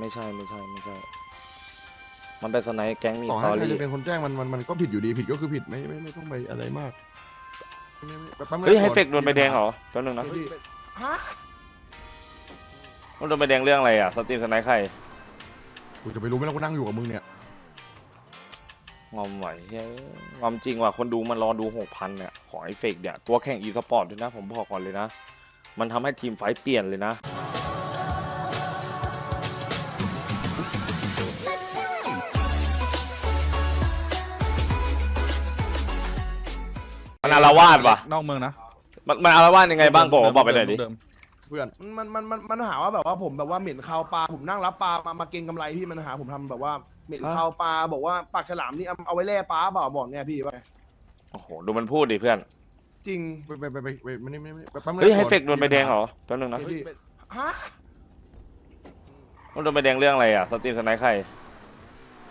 ไม่ใช่ไม่ใช่ไม่ใช่ มันเป็นสไนป์แก๊งมีต่อสให้ตอใครรี่ จะเป็นคนแจ้งมันมันมันก็ผิดอยู่ดีผิดก็คือผิดไม่ไม่ไม่ต้องไปอะไรมากไม่ไม่แป๊บนึงเฮ้ยให้ก่อนเฟกโดนใบแดงเหรอแป๊บนึงนะเฮ้ยฮะมันโดนใบแดงเรื่องอะไรอะสตรีมสไนป์ใครกูจะไปรู้ไหมล่ะกูนั่งอยู่กับมึงเนี่ยงอมไหวเฮ้ยงอมจริงว่ะคนดูมันรอดูหกพันเนี่ยของไอ้เฟกเนี่ยตัวแข่งอีสปอร์ตด้วยนะ ผมบอกก่อนเลยนะ มันทำให้ทีมไฟท์เปลี่ยนเลยนะารวาสว่ะ นอกเมืองนะมันมันอารวาสยังไงบ้างบอกบอกไปหน่อยดิ เมเพื่อนมันมันมันมันหาว่าแบบว่าผมแบบว่าเหม็นคาวปลาผมนั่งรับปลามามาเก็งกำไรพี่มันหาผมทำแบบว่าเหม็นฮะคาวปลาบอกว่าปากฉลามนี่เอาเอาไว้แล่ปลาเปล่าบอกเนี่ยพี่ว่าไงโอ้โห ดูมันพูดดิเพื่อน จริงไปไปไปไปไปไม่ไม่ไม่แป๊บนึงเฮ้ยให้ก่อเฟกโดนใบแดงเหรอแป๊บนึงนะพี่ฮะมันโดนใบแดงเรื่องอะไรอะสตรีมสไนป์ใคร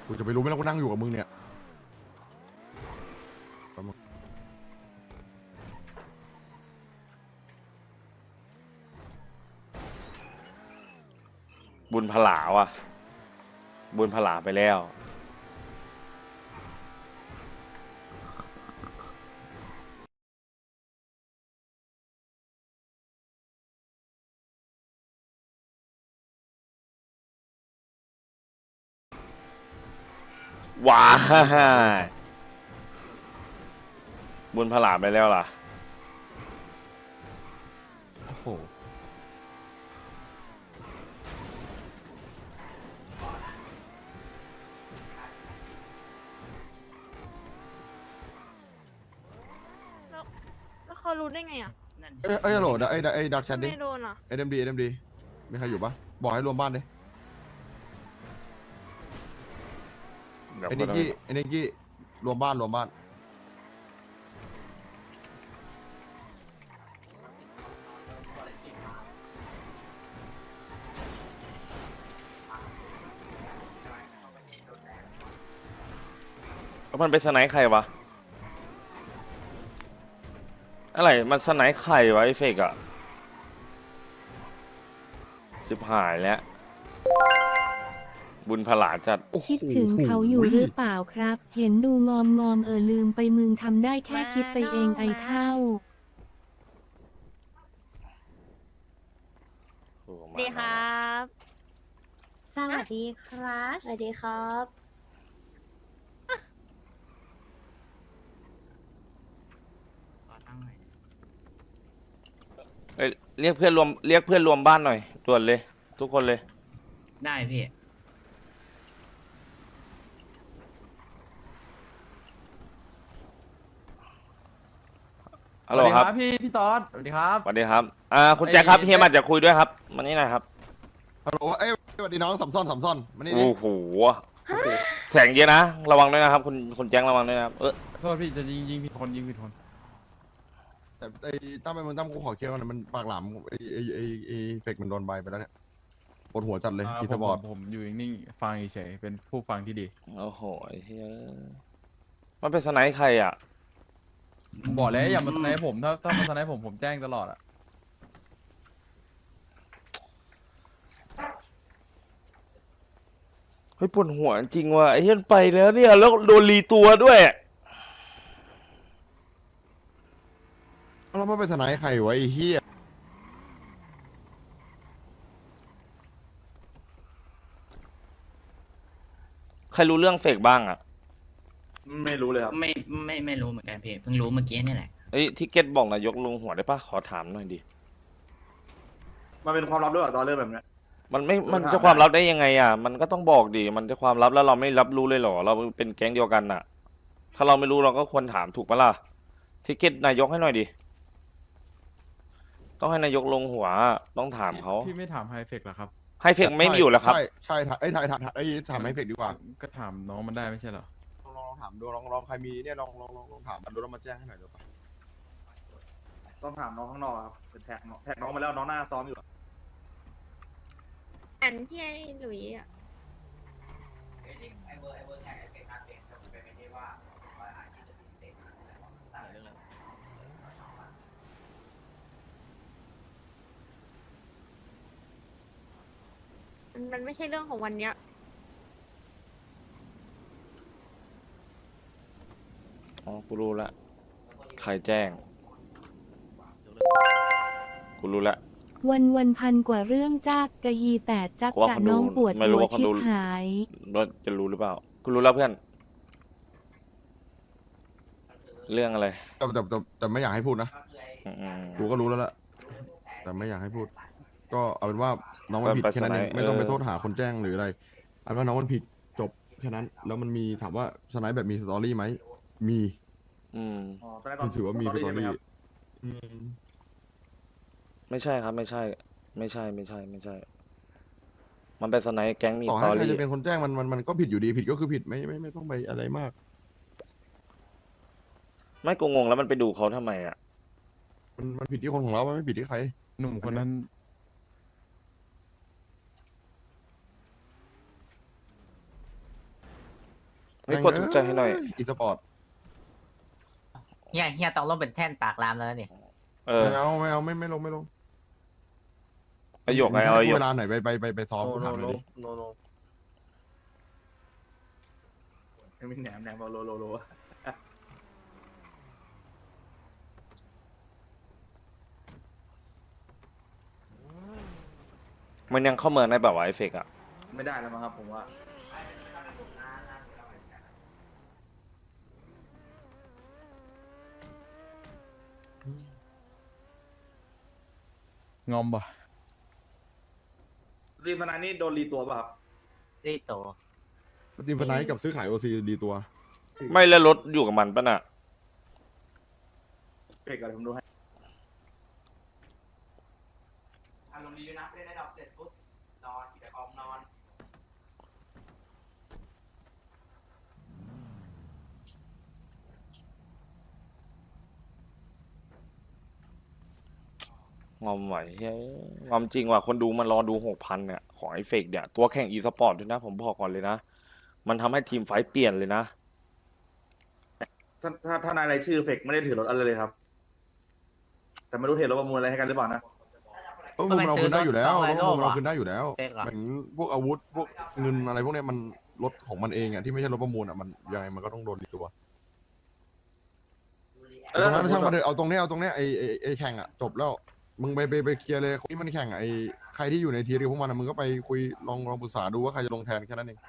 กูจะไปรู้ไหมล่ะกูนั่งอยู่กับมึงเนี่ยแป๊บนึง บุญผลาว่ะ บุญผลาไปแล้ว ว้าบุญผลาไปแล้วล่ะ โอ้โห แล้วเขา รู้ได้ไงอะเอ้ยเอ้ยฮัลโหลไอ้ไอ้ดักแชทดิ ไม่โดนอะ เอ็มดีเอ็มดีมีใครอยู่ปะบอกให้รวมบ้านดิเดี๋ยวไอ้พูนิดกเอากี้ไอ้นิกกี้รวมบ้านรวมบ้านแล้วมันเป็นสไนป์ใครวะ อะไรมันสไนป์ใครวะไอเฟกอะชิบหายแล้ว บุญผลาจัดโอ้โหคิดถึงเขาอยู่หรือเปล่าครับ เห็นดูงอมงอมๆเออลืมไปมึงทำได้แค่คิดไปเองไอเท่าโอ้สมาวัสดีครับ สวัสดีครับ สวัสดีครับ เอ้ยเรียกเพื่อนรวมเรียกเพื่อนรวมบ้านหน่อยด่วนเลย ทุกคนเลย ได้พี่ฮัลโหลครับพี่พี่ตอดสวัสดีครับ สวัสดีครับ อ่า คุณแจ็คครับไอ้เฮียมาจะคุยด้วยครับมานี่หน่อยครับ ฮัลโหลเอ้ยสวัสดีน้องสัมซ่อนสัมซ่อนมานี่ดิโอ้โห แสงเยอะนะ ระวังด้วยนะครับ คุณ คุณแจ็คระวังด้วยนะครับ เออโทษพี่จะยิงยิงผิดคนยิงผิดคน แต่ไอ้ตั้มไปมึงตั้มกูขอเคลียร์ก่อนนะมันปากหลามไอ้ไอ้ไอ้ไอ้เฟกมันโดนใบไปแล้วเนี่ยปวดหัวจัดเลยอ่ากีผตาร์มบอร์ดผมผมอยู่นิ่งๆฟังเฉยๆเป็นผู้ฟังที่ดี โอ้โหไอ้เฮียมันเป็นสไนป์ใครอะ ผมบอกแล้วอย่ามาสไนป์ผมถ้าถ้ามาสไนป์ผมผมแจ้งตลอดอะเฮ้ยปวดหัวจริงว่ะไอ้เฮียมันไปแล้วเนี่ย แล้วโดนรีตัวด้วย แล้วมันเป็นทนายใครวะไอ้เหี้ยใครรู้เรื่องเฟกบ้างอะไม่รู้เลยครับ ไม่ไม่ไม่รู้เหมือนกันพี่เพิ่งรู้เมื่อกี้นี่แหละเอ้ยที่เก็ตบอกนายกลงหัวได้ปะขอถามหน่อยดิ มันเป็นความลับด้วยเหรอตอนเริ่มแบบเนี้ย มันไม่ มันถามจะความลับได้ยังไงอะ มันก็ต้องบอกดิ มันจะความลับแล้วเราไม่รับรู้เลยเหรอ เราเป็นแก๊งเดียวกันน่ะ ถ้าเราไม่รู้เราก็ควรถามถูกปะล่ะ ทิเก็ตนายกให้หน่อยดิ ต้องให้นายกลงหัวต้องถามเขาพี่ไม่ถามไฮเฟกเหรอครับ ให้เฟกไม่อยู่แล้วครับ ใช่ใช่ถ่ายไอ้ยถ่ายถ่ายถ่ายไอ้ยถามให้เฟกดีกว่าก็ถามน้องมันได้ไม่ใช่เหรอลองลองถามดูลองลองใครมีเนี่ยลองลองลองลองถามมันดูแล้วมาแจ้งให้หน่อยเดี๋ยวไปต้องถามน้องข้างนอกครับเป็นแท็กน้องแท็กน้องมาแล้วน้องหน้าซ้อมอยู่อะอันที่ไอ้หลุยอะ มันมันไม่ใช่เรื่องของวันเนี้ย อ๋อ กูรู้ละ ใครแจ้ง กูรู้ละ วันวันพันกว่าเรื่องจากกะยีแต่จักว่าจะเขาดูน้องปวดไม่รู้หัวว่าเขาชิดูบหาย ว่าจะรู้หรือเปล่า กูรู้แล้วเพื่อน เรื่องอะไรแต่แต่แต่แต่ไม่อยากให้พูดนะ อืมกูก็รู้แล้วล่ะแต่ไม่อยากให้พูด ก็เอาเป็นว่าน้องมันผิดไปแค่นั้นเองสไนด์ไม่ต้องไปเออโทษหาคนแจ้งหรืออะไรเอาเป็นว่าน้องมันผิดจบแค่นั้น แล้วมันมีถามว่าสไนด์แบบมีสตอรี่ไหมมีอืม อ๋อตอนแรกตอนถือว่ามีสตอใช่ไหรี่ครับอืมไม่ใช่ครับ ไม่ใช่ ไม่ใช่ไม่ใช่ไม่ใช่ มันเป็นสไนด์แก๊งมีต่อสให้ตอใครรี่จะเป็นคนแจ้งมันมันมันก็ผิดอยู่ดีผิดก็คือผิดไม่ไม่ไม่ต้องไปอะไรมาก ไม่กูงงแล้วมันไปดูเขาทำไมอะ มันมันผิดที่คนของเรามันไม่ผิดที่ใคร หนุ่มคนนั้น เฮ้ยกดถูกใจให้หน่อย อีสปอร์ตเฮียเฮียต้องลงเป็นแท่นปากรามแล้วนี่เออไม่เอาไม่เอาไม่ไม่ลงไม่ลงประโยคไงเอาประโยให้กูคเวลาไหนไปไปไปไปซ้อมกูถามเลยดิยังมีแหนมแหนมบอกโลโลโลมันยังเข้าเมืองได้แบบว่าไอเฟกอะไม่ได้แล้วมั้งครับผมว่า งอมปะรีมานานี่โดนรีตัวป่ะครับรีโตทีมฟนายกับซื้อขายโอซีดีตัว ไม่แล้วรถอยู่กับมันปะน่ะ เฟกอะไรผมดูให้อารมณ์ดีนะได้ได้ดอกเสร็จปุ๊บนอนกิจกรรมนอน งอมไหวเฮ้ยงอมจริงว่ะคนดูมันรอดูหกพันเนี่ยของไอเฟกเนี่ย ตัวแข่งอีสปอร์ตด้วยนะ ผมบอกก่อนเลยนะ มันทำให้ทีมไฟท์เปลี่ยนเลยนะ ถ้าถ้าถ้านายรายชื่อเฟกไม่ได้ถือรถอะไรเลยครับ แต่ไม่รู้เทรถประมูลอะไรให้กันหรือเปล่านะเออมันเราคืนได้อยู่แล้วมันเป็นเราซื้อรถเราคืนได้อยู่แล้วเฟกเหรอเหมือนพวกอาวุธพวกเงินอะไรพวกเนี้ยมันรถของมันเองอะที่ไม่ใช่รถประมูลอะมันยังไงมันก็ต้องโดนดีตัวเอตอรงนั้นสมช่างมุมาติเถอะเอาตรงเนี้ยเอาตรงเนี้ยไอไอไอแข่งอะจบแล้ว มึงไปไปไปเคลียร์เลยคนที่มันแข่งอะไอใครที่อยู่ในทีเดียวพวกมันอะมึงก็ไปคุยลองลองปรึกษาดูว่าใครจะลงแทนแค่นั้นเอง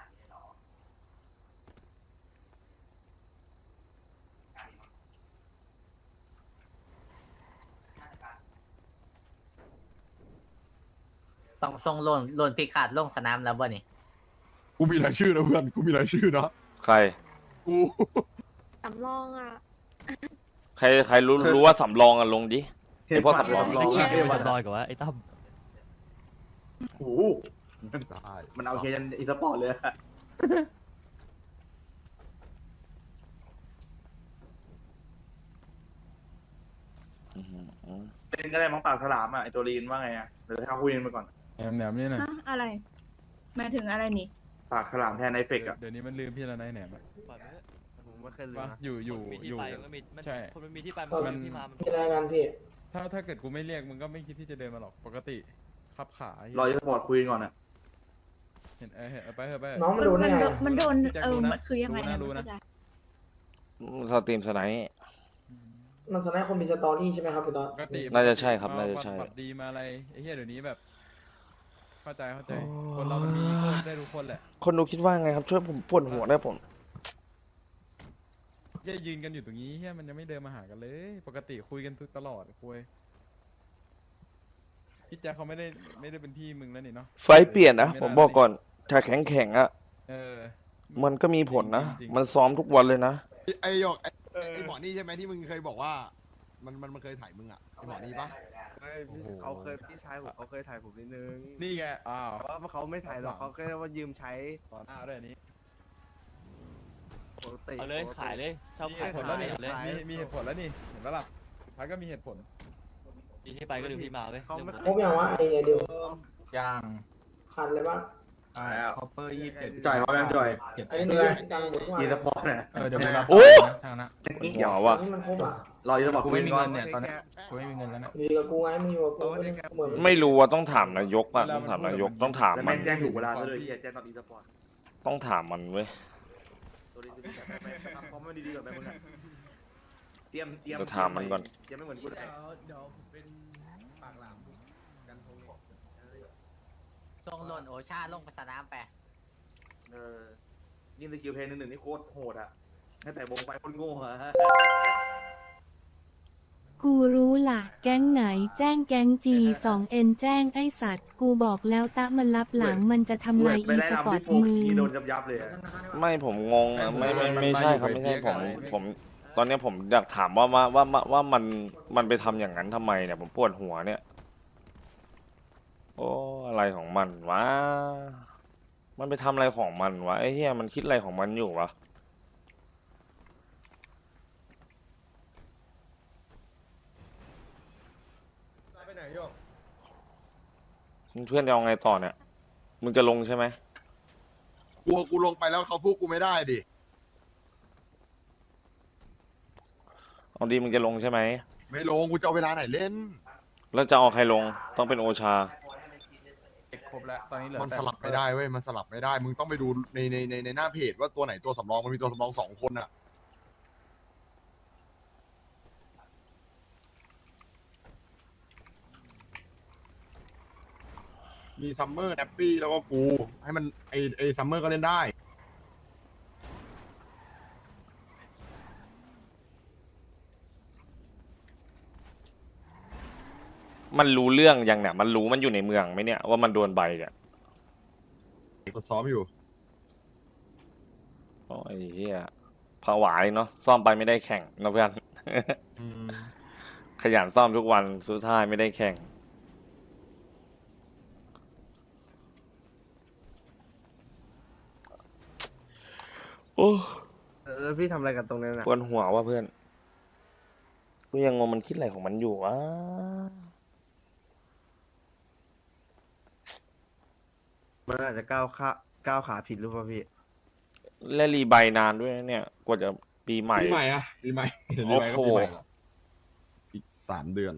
ต้องส่งโลนโลนพิขาดลงสนามแล้วบ่นี่กูมีรายชื่อนะเพื่อน กูมีรายชื่อนะ ใคร กู สำรองอะ ใคร ใครรู้ รู้ว่าสำรองอะลงดิ ไอ้พวกสำรองรอง ไอ้เหี้ยเอ้ยไม่วันสำรอยกับว่าไอ้ตั้มโอ้โหได้มันเอาเคยันอีสปอร์ตเลยอะอื้อหือเล่นก็ได้มั้งปากฉลามอะไอตัวรีนว่าไงอะเดี๋ยวให้เขาคุยกันไปก่อนแหนมแหนมนี่นะอะไรหมายถึงอะไรนี่ ปากฉลามแทนไอเฟกอะเดี๋ยวนี้มันลืมพี่แล้วนะไอ้แหนมอะผมไม่เคยว่าอยู่อยู่มีอที่ยู่ไปมันก็มีมันใช่คนมันมีที่ไปมันก็มันมีที่มามัน ไม่ได้กันพี่ ถ้าถ้าเกิดกูไม่เรียกมึงก็ไม่คิดที่จะเดินมาหรอกปกติขับขาเหี้ยรออีสปอร์ตคุยกันก่อนอะเห็นเออเห็นเอาไปเถอะไปน้องมันโดนได้ไงมันโดนพี่แจ็คเออรู้นะมันคือยังไงรู้นะรู้นะไม่เข้าใจสตรีมสไนด์มันแสดงคนมีสตอรี่ใช่ไหมครับพี่ต๊อดปกติน่าจะใช่ครับมน่าจะใช่บัตรดีมาอะไรไอ้เหี้ยเดี๋ยวนี้แบบ เข้าใจเข้าใจคนเรามันมีโทษได้ทุกคนแหละ คนดูคิดว่าไงครับ ช่วยผมปวดหัวได้ผม แค่ยืนกันอยู่ตรงนี้เฮียมันยังไม่เดินมาหากันเลย ปกติคุยกันทุกตลอดคุยพี่แจ๊คเขาไม่ได้ไม่ได้เป็นพี่มึงแล้วนี่เนาะไฟท์เปลี่ยนนะไผมบอกก่อน ถ้าแข็งแข็งๆอะเออ มันก็มีผลนะจริงๆ มันซ้อมทุกวันเลยนะไอหยอกไอไอหมอนี่ใช่ไหมที่มึงเคยบอกว่า มันมันมันเคยถ่ายมึงอะไอหมอนี่ปะเขาเคยพี่ชายผมเขาเคยถ่ายผมนิดนึงนี่ไงอ้าวแต่ว่าเขาไม่ถ่ายหรอกเขาแค่ว่ายืมใช้ต่อหน้าด้วยอันนี้ ปกติเอาเลยขายเลยชอบมีขาเหยตุผลแล้วนี่เลยมีมีเหตุผลแล้วนี่เห็นปะล่ะพักก็มีเหตุผลมีที่ไปก็ดูที่มาเว้ยเขาไม่เรื่องครบอย่างว่าไอเดียวยังขาดอะไรบ้างแล้วคอปเปอร์ยี่สิบเจ็ดจ่อยพร้อมยังจ่อย ไอ้เนี่ยตังค์หมดอีสปอร์ตเนี่ยเออเดี๋ยวไปรับโอ้ทางนั้นมันหัวว่ะรออีสปอร์ตกูคุไม่ยมีก่อเงินนเนี่ยตอนเนี้ยกูไม่มีเงินแล้วเนี่ยมีกับกูไงมึงอยู่กับกูเหมือนไม่รู้ว่าต้องถามนายกอะต้องถามนายกต้องถามแต่มัแม่นงแจ้งถูกเวลาซะเลยเฮียแจ้งตอนอีสปอร์ตต้องถามมันเว้ยตัวนี้จะ ไปไปทำพร้อมไม่ดีๆก่อนไปมึงอะเตรียมเตรียมเดี๋ยวถามมันก่อน เตรียมไม่เหมือนกูเลยเดี๋ยวผมเป็นปากหลามกันทงทรงหล่นโอชาลงไปสนามไป เออยิงสกิลเพลงหนึ่งหนึ่งนี่โคตรโหดอะให้แต่วงไปโคตรโง่อะ กูรู้ล่ะ แก๊งไหนแจ้งแก๊ง G2N แจ้งไอสัตว์ กูบอกแล้วตะมันรับหลังมันจะทำลายไปอีได้สทำปอร์ที่ตโฟมึงกีโดนยับยับๆเลยอะไม่ผมงงอะไม่ไม่ไม่ใช่ครับไม่ใช่ผมผม ตอนเนี้ยผมอยากถามว่าว่าว่าว่าว่ามันมันไปทำอย่างนั้นทำไมเนี่ย ผมปวดหัวเนี่ย โอ้อะไรของมันวะมันไปทำอะไรของมันวะไอ้เหี้ยมันคิดอะไรของมันอยู่วะ ไปไหนโยกเพื่อนจะเอาไงต่อเนี่ย มึงจะลงใช่ไหมกลัวกูลงไปแล้วเขาพูดกูไม่ได้ดิ เอาดีมึงจะลงใช่ไหม ไม่ลงกูจะเอาเวลาไหนเล่น แล้วจะเอาใครลง ต้องเป็นโอชาครบแล้ว ตอนนี้เหลือมันแต่สลับไม่ได้เว้ย มันสลับไม่ได้ มึงต้องไปดูในในในในหน้าเพจว่าตัวไหนตัวสำรอง มันมีตัวสำรองสองคนอะ มีซัมเมอร์แนปปี้แล้วก็กูให้มันไอไอซัมเมอร์ก็เล่นได้ มันรู้เรื่องยังเนี่ย มันรู้มันอยู่ในเมืองไหมเนี่ยว่ามันโดนใบเนี่ยก็ซ้อมอยู่โอ้ยเฮียผวาเลยเนาะซ่อมไปไม่ได้แข่งนะเพื่อน อืมขยันซ่อมทุกวันสุดท้ายไม่ได้แข่ง โอ้แล้วพี่ทำอะไรกันตรงนั้นอะปวดหัวว่ะเพื่อน กูยังงงมันคิดอะไรของมันอยู่วะมันอาจจะก้าวขาก้าวขาผิดหรือเปล่าพี่และรีใบนานด้วยนะเนี่ย กว่าจะปีใหม่ ปีใหม่อะปีใหม่ปีใหม่ก็โอ้โหปีใหม่เหรออีกสามเดือน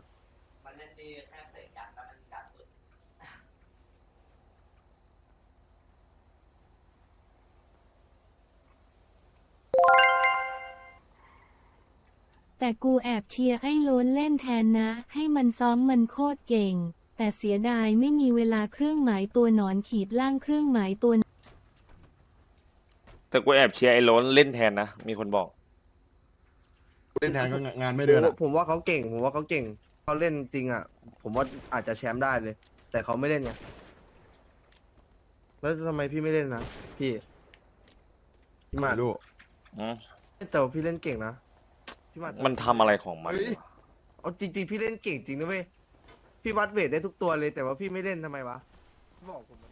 แต่กูแอบเชียร์ให้โล้นเล่นแทนนะ ให้มันซ้อมมันโคตรเก่ง แต่เสียดายไม่มีเวลาเครื่องหมายตัวหนอนขีดล่างเครื่องหมายตัวแต่กูแอบเชียร์ไอ้โล้นเล่นแทนนะ มีคนบอก เล่นแทนก็งานไม่เดือนอะผมว่าเขาเก่ง ผมว่าเขาเก่ง เขาเล่นจริงอะ ผมว่าอาจจะแชมป์ได้เลย แต่เขาไม่เล่นไง แล้วทำไมพี่ไม่เล่นนะพี่พี่มาไม่รู้อืมแต่ว่าพี่เล่นเก่งนะ พี่มามันทำอะไรของมัน เฮ้ยวะเอาจริงๆ พี่เล่นเก่งจริงนะเว้ยพี่วัดเวทได้ทุกตัวเลยแต่ว่าพี่ไม่เล่นทำไมวะบอกผมมาดิ